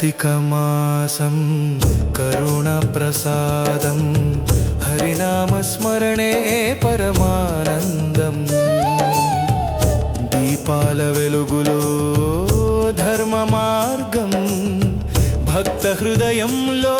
कार्तिकमासं करुणप्रसादं हरिनामस्मरणे परमानन्दम् దీపాల వెలుగులో ధర్మ మార్గం భక్త హృదయంలో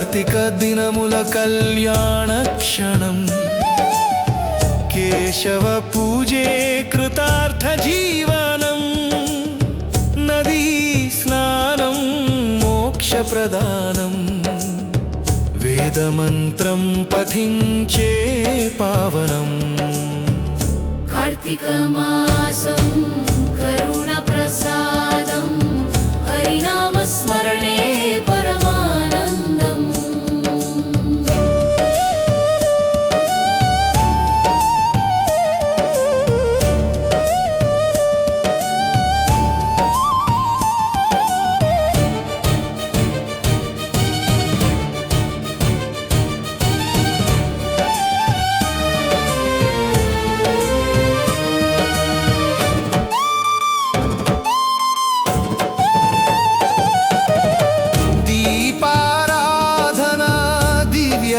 కార్తీక దినముల కళ్యాణ క్షణం. కేశవ పూజే కృతార్థ జీవనం. నదీ స్నానం మోక్ష ప్రదానం. వేదమంత్రం పఠించే పావనం. కార్తీక మాసం కరుణ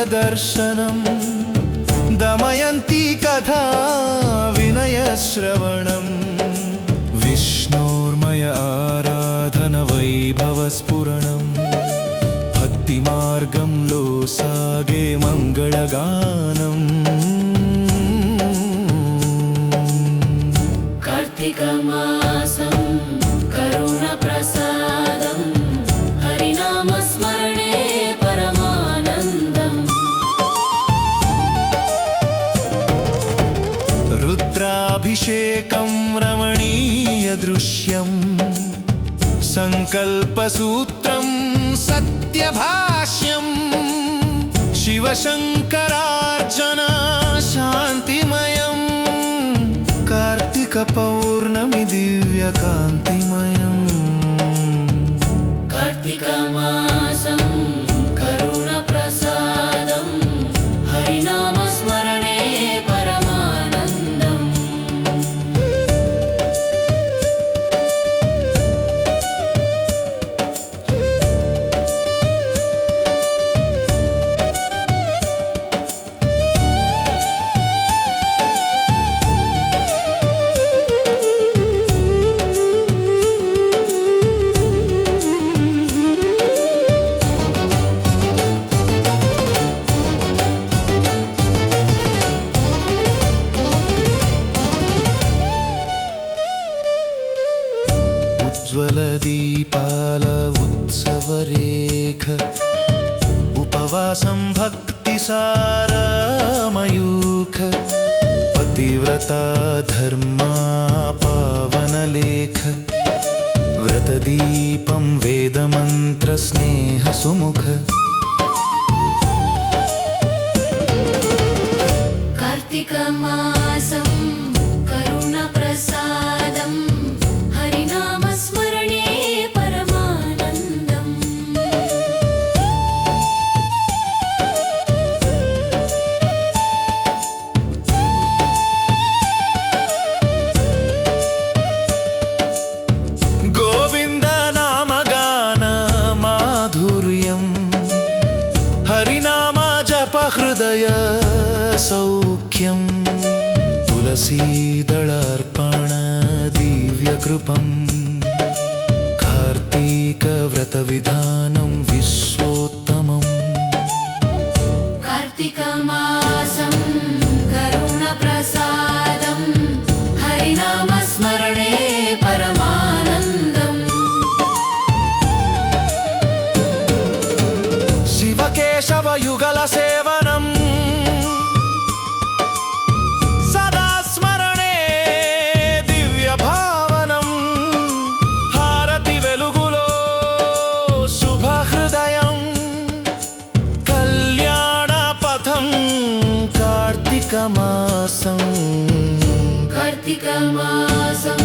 దివ్య దర్శనం దమయంతి కథా వినయ శ్రవణం విష్ణోర్మయ ఆరాధన వైభవ స్ఫురణం अभिषेकं रमणीयदृश्यं सङ्कल्पसूत्रं सत्यभाष्यं शिवशङ्करार्चना शान्तिमयं कार्तिकपौर्णमि दिव्यकान्तिमयम् कार्तिकमासम् भक्तिसारमयूख पतिव्रता धर्मा पावनलेख व्रतदीपं वेदमन्त्रस्नेहसुमुख कार्तिकमासं करुणप्रसादम् तुलसीदळार्पण दिव्यकृपम् कार्तीकव्रतविधानं மாசம். கார்த்திக மாசம்.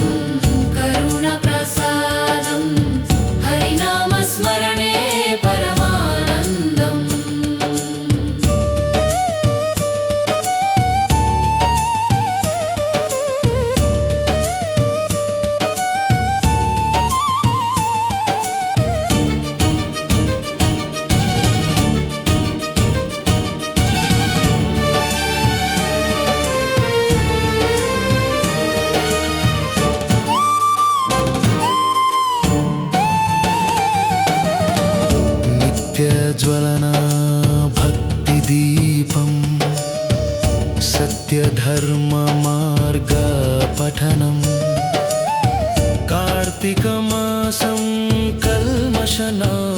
धर्ममार्गपठनं। कार्तिकमासं कल्मशना